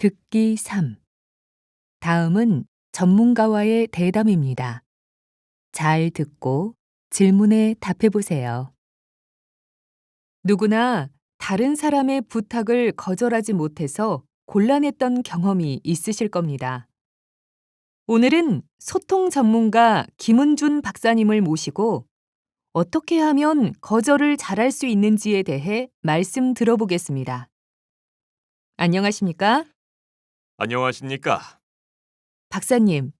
듣기 3. 다음은 전문가와의 대담입니다. 잘 듣고 질문에 답해 보세요. 누구나 다른 사람의 부탁을 거절하지 못해서 곤란했던 경험이 있으실 겁니다. 오늘은 소통 전문가 김은준 박사님을 모시고 어떻게 하면 거절을 잘할 수 있는지에 대해 말씀 들어보겠습니다. 안녕하십니까? 안녕하십니까? 박사님,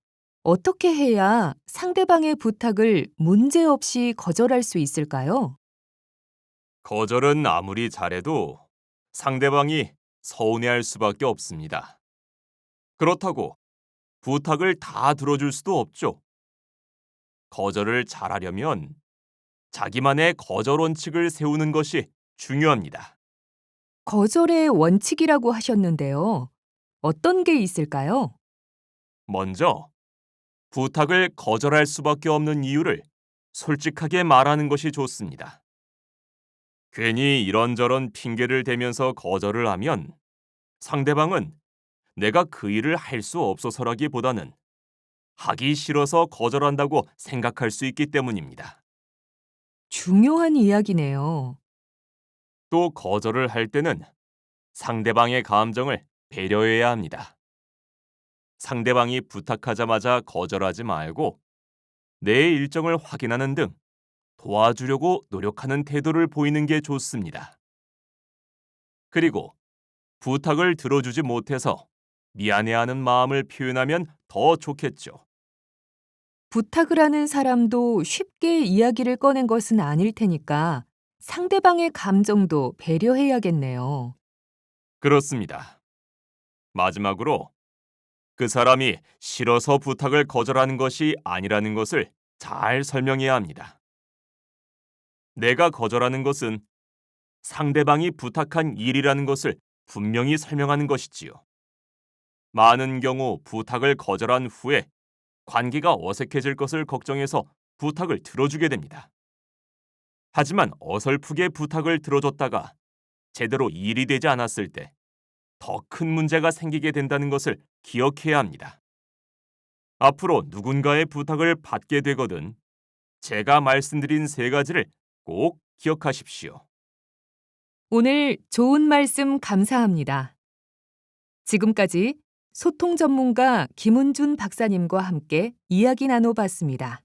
어떻게 해야 상대방의 부탁을 문제없이 거절할 수 있을까요? 거절은 아무리 잘해도 상대방이 서운해할 수밖에 없습니다. 그렇다고 부탁을 다 들어줄 수도 없죠. 거절을 잘하려면 자기만의 거절 원칙을 세우는 것이 중요합니다. 거절의 원칙이라고 하셨는데요. 어떤 게 있을까요? 먼저 부탁을 거절할 수밖에 없는 이유를 솔직하게 말하는 것이 좋습니다. 괜히 이런저런 핑계를 대면서 거절을 하면 상대방은 내가 그 일을 할 수 없어서라기보다는 하기 싫어서 거절한다고 생각할 수 있기 때문입니다. 중요한 이야기네요. 또 거절을 할 때는 상대방의 감정을 배려해야 합니다. 상대방이 부탁하자마자 거절하지 말고 내 일정을 확인하는 등 도와주려고 노력하는 태도를 보이는 게 좋습니다. 그리고 부탁을 들어주지 못해서 미안해하는 마음을 표현하면 더 좋겠죠. 부탁을 하는 사람도 쉽게 이야기를 꺼낸 것은 아닐 테니까 상대방의 감정도 배려해야겠네요. 그렇습니다. 마지막으로 그 사람이 싫어서 부탁을 거절하는 것이 아니라는 것을 잘 설명해야 합니다. 내가 거절하는 것은 상대방이 부탁한 일이라는 것을 분명히 설명하는 것이지요. 많은 경우 부탁을 거절한 후에 관계가 어색해질 것을 걱정해서 부탁을 들어주게 됩니다. 하지만 어설프게 부탁을 들어줬다가 제대로 일이 되지 않았을 때 더 큰 문제가 생기게 된다는 것을 기억해야 합니다. 앞으로 누군가의 부탁을 받게 되거든 제가 말씀드린 세 가지를 꼭 기억하십시오. 오늘 좋은 말씀 감사합니다. 지금까지 소통 전문가 김은준 박사님과 함께 이야기 나눠봤습니다.